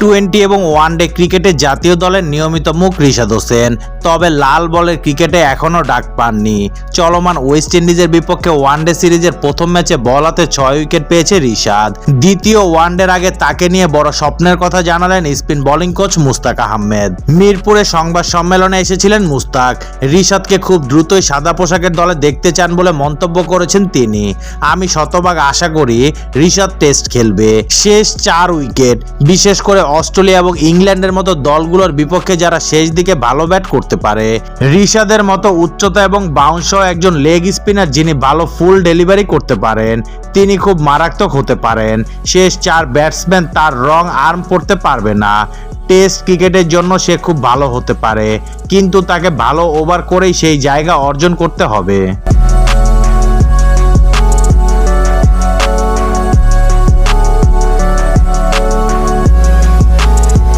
Twenty এবং one day ক্রিকেটে জাতীয় দলের নিয়মিত মুখ রিশাদ হোসেন। তবে লাল বলের ক্রিকেটে এখনও ডাক পাননি। চলমান ওয়েস্ট ইন্ডিজের বিপক্ষে ওয়ানডে সিরিজের প্রথম ম্যাচে বল হাতে ছয় উইকেট পেয়েছে রিশাদ। দ্বিতীয় ওয়ানডের আগে তাকে নিয়ে বড় স্বপ্নের কথা জানালেন spin bowling coach Mushtaq Ahmed. মিরপুরে সংবাদ সম্মেলনে এসেছিলেন মুস্তাক রিশাদকে খুব দ্রুতই সাদা পোশাকের দলে দেখতে চান বলে মন্তব্য করেছেন তিনি। আমি শতভাগ আশা করি রিশাদ টেস্ট খেলবে। শেষ চার উইকেট। বিশেষ করে অস্ট্রেলিয়া এবং ইংল্যান্ডের মতো দলগুলোর বিপক্ষে যারা শেষ দিকে ভালো ব্যাট করতে পারে। রিশাদের মতো উচ্চতা এবং বাউন্স একজন লেগ স্পিনার যিনি ভালো ফুল ডেলিভারি করতে পারেন, তিনি খুব মারাত্মক হতে পারেন। শেষ চার ব্যাটসম্যান তার রং আর্ম পড়তে পারবে না। টেস্ট ক্রিকেটের জন্য সে খুব ভালো হতে পারে, কিন্তু তাকে ভালো ওভার করেই সেই জায়গা অর্জন করতে হবে।